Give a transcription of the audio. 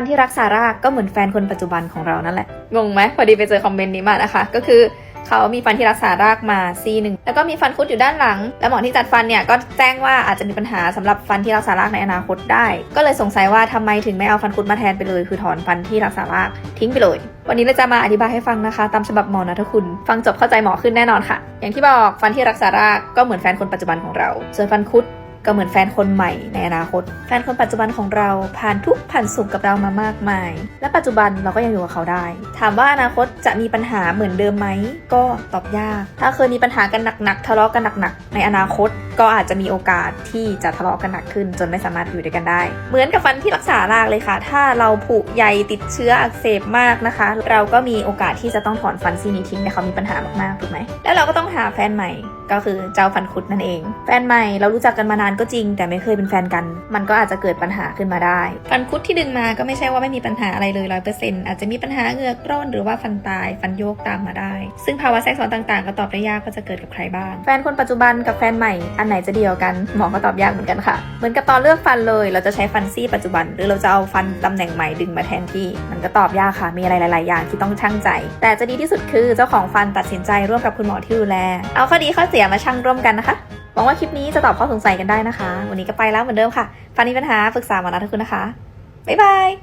ฟันที่รักษารากก็เหมือนแฟนคนปัจจุบันของเรานั่นแหละ งงไหมพอดีไปเจอคอมเมนต์นี้มานะคะ ก็คือเขามีฟันที่รักษารากมาซี่หนึ่งแล้วก็มีฟันคุดอยู่ด้านหลัง แล้วหมอที่จัดฟันเนี่ยก็แจ้งว่าอาจจะมีปัญหาสำหรับฟันที่รักษารากในอนาคตได้ ก็เลยสงสัยว่าทำไมถึงไม่เอาฟันคุดมาแทนไปเลย คือถอนฟันที่รักษารากทิ้งไปเลย วันนี้เราจะมาอธิบายให้ฟังนะคะ ตามฉบับหมอนะทุกคุณ ฟังจบเข้าใจหมอขึ้นแน่นอนค่ะ อย่างที่บอกฟันที่รักษารากก็เหมือนแฟนคนปัจจุบันของเราส่วนฟันคุด ก็เหมือนแฟนคนใหม่ในอนาคต แฟนคนปัจจุบันของเราผ่านทุกผ่านสุขกับเรามามากมาย และปัจจุบันเราก็ยังอยู่กับเขาได้ ถามว่าอนาคตจะมีปัญหาเหมือนเดิมไหมก็ตอบยาก ถ้าเคยมีปัญหากันหนักๆทะเลาะกันหนักๆในอนาคต ก็อาจจะมีโอกาสที่จะทะเลาะกันหนักขึ้น จนไม่สามารถอยู่ด้วยกันได้ เหมือนกับฟันที่รักษารากเลยค่ะ ถ้าเราผุใยติดเชื้ออักเสบมากนะคะ เราก็มีโอกาสที่จะต้องถอนฟันซี่นี้ทิ้งแต่เขามีปัญหามากๆถูกไหมแล้วเราก็ต้องหาแฟนใหม่ก็คือเจ้าฟันคุดนั่นเอง แฟนใหม่เรารู้จักกันมานานก็จริง แต่ไม่เคยเป็นแฟนกัน มันก็อาจจะเกิดปัญหาขึ้นมาได้ ฟันคุดที่ดึงมาก็ไม่ใช่ว่าไม่มีปัญหาอะไรเลยร้อยเปอร์เซ็นต์อาจจะมีปัญหาเหงือกร่นหรือว่าฟันตายฟันโยกตามมาได้ ซึ่งภาวะแทรกซ้อนต่างๆ ก็ตอบได้ยากว่าจะเกิดกับใครบ้าง แฟนคนปัจจุบันกับแฟนใหม่อันไหนจะเดียวกันหมอก็ตอบยากเหมือนกันค่ะ เหมือนกับตอนเลือกฟันเลย เราจะใช้ฟันซี่ปัจจุบัน หรือเราจะเอาฟันตำแหน่งใหม่ดึงมาแทนที่ มันก็ตอบยากค่ะ มีอะไรหลาย ๆ อย่างที่ต้องชั่งใจ แต่จะดีที่สุดคือเจ้าของฟันตัดสินใจร่วมกับคุณหมอที่ดูแล เอาข้อดีข้อเสียมาชั่งร่วมกันนะคะหวังว่าคลิปนี้จะตอบข้อสงสัยกันได้นะคะ วันนี้ก็ไปแล้วเหมือนเดิมค่ะฟันมีปัญหาปรึกษาหมอนะทุกคนนะคะบ๊ายบาย